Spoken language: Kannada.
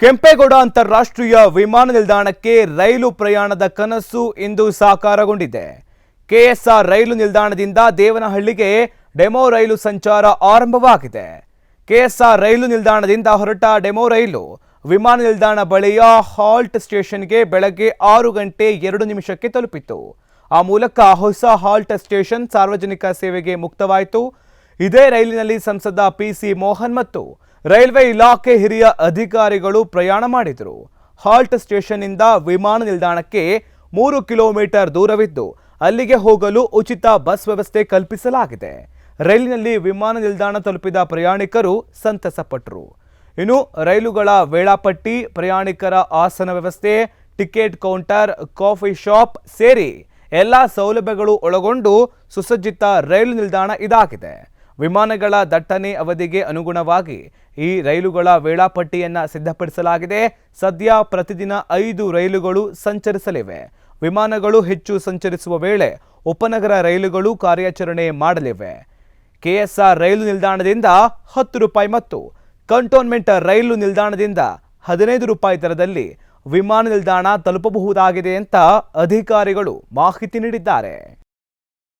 ಕೆಂಪೇಗೌಡ ಅಂತಾರಾಷ್ಟ್ರೀಯ ವಿಮಾನ ನಿಲ್ದಾಣಕ್ಕೆ ರೈಲು ಪ್ರಯಾಣದ ಕನಸು ಇಂದು ಸಾಕಾರಗೊಂಡಿದೆ. ಕೆಎಸ್ಆರ್ ರೈಲು ನಿಲ್ದಾಣದಿಂದ ದೇವನಹಳ್ಳಿಗೆ ಡೆಮೋ ರೈಲು ಸಂಚಾರ ಆರಂಭವಾಗಿದೆ. ಕೆಎಸ್ಆರ್ ರೈಲು ನಿಲ್ದಾಣದಿಂದ ಹೊರಟ ಡೆಮೋ ರೈಲು ವಿಮಾನ ನಿಲ್ದಾಣ ಬಳಿಯ ಹಾಲ್ಟ್ ಸ್ಟೇಷನ್ಗೆ ಬೆಳಗ್ಗೆ ಆರು ಗಂಟೆ ಎರಡು ನಿಮಿಷಕ್ಕೆ ತಲುಪಿತು ಆ ಮೂಲಕ ಹೊಸ ಹಾಲ್ಟ್ ಸ್ಟೇಷನ್ ಸಾರ್ವಜನಿಕ ಸೇವೆಗೆ ಮುಕ್ತವಾಯಿತು. ಇದೇ ರೈಲಿನಲ್ಲಿ ಸಂಸದ ಪಿಸಿ ಮೋಹನ್ ಮತ್ತು ರೈಲ್ವೆ ಇಲಾಖೆ ಹಿರಿಯ ಅಧಿಕಾರಿಗಳು ಪ್ರಯಾಣ ಮಾಡಿದರು. ಹಾಲ್ಟ್ ಸ್ಟೇಷನ್ನಿಂದ ವಿಮಾನ ನಿಲ್ದಾಣಕ್ಕೆ ಮೂರು ಕಿಲೋಮೀಟರ್ ದೂರವಿದ್ದು, ಅಲ್ಲಿಗೆ ಹೋಗಲು ಉಚಿತ ಬಸ್ ವ್ಯವಸ್ಥೆ ಕಲ್ಪಿಸಲಾಗಿದೆ. ರೈಲಿನಲ್ಲಿ ವಿಮಾನ ನಿಲ್ದಾಣ ತಲುಪಿದ ಪ್ರಯಾಣಿಕರು ಸಂತಸಪಟ್ಟರು ಇನ್ನು ರೈಲುಗಳ ವೇಳಾಪಟ್ಟಿ, ಪ್ರಯಾಣಿಕರ ಆಸನ ವ್ಯವಸ್ಥೆ, ಟಿಕೆಟ್ ಕೌಂಟರ್, ಕಾಫಿ ಶಾಪ್ ಸೇರಿ ಎಲ್ಲ ಸೌಲಭ್ಯಗಳು ಒಳಗೊಂಡು ಸುಸಜ್ಜಿತ ರೈಲು ನಿಲ್ದಾಣ ಇದಾಗಿದೆ. ವಿಮಾನಗಳ ದಟ್ಟಣೆ ಅವಧಿಗೆ ಅನುಗುಣವಾಗಿ ಈ ರೈಲುಗಳ ವೇಳಾಪಟ್ಟಿಯನ್ನು ಸಿದ್ಧಪಡಿಸಲಾಗಿದೆ. ಸದ್ಯ ಪ್ರತಿದಿನ ಐದು ರೈಲುಗಳು ಸಂಚರಿಸಲಿವೆ. ವಿಮಾನಗಳು ಹೆಚ್ಚು ಸಂಚರಿಸುವ ವೇಳೆ ಉಪನಗರ ರೈಲುಗಳು ಕಾರ್ಯಾಚರಣೆ ಮಾಡಲಿವೆ. ಕೆಎಸ್ಆರ್ ರೈಲು ನಿಲ್ದಾಣದಿಂದ ಹತ್ತು ರೂಪಾಯಿ ಮತ್ತು ಕಂಟೋನ್ಮೆಂಟ್ ರೈಲು ನಿಲ್ದಾಣದಿಂದ ಹದಿನೈದು ರೂಪಾಯಿ ದರದಲ್ಲಿ ವಿಮಾನ ನಿಲ್ದಾಣ ತಲುಪಬಹುದಾಗಿದೆ ಅಂತ ಅಧಿಕಾರಿಗಳು ಮಾಹಿತಿ ನೀಡಿದ್ದಾರೆ.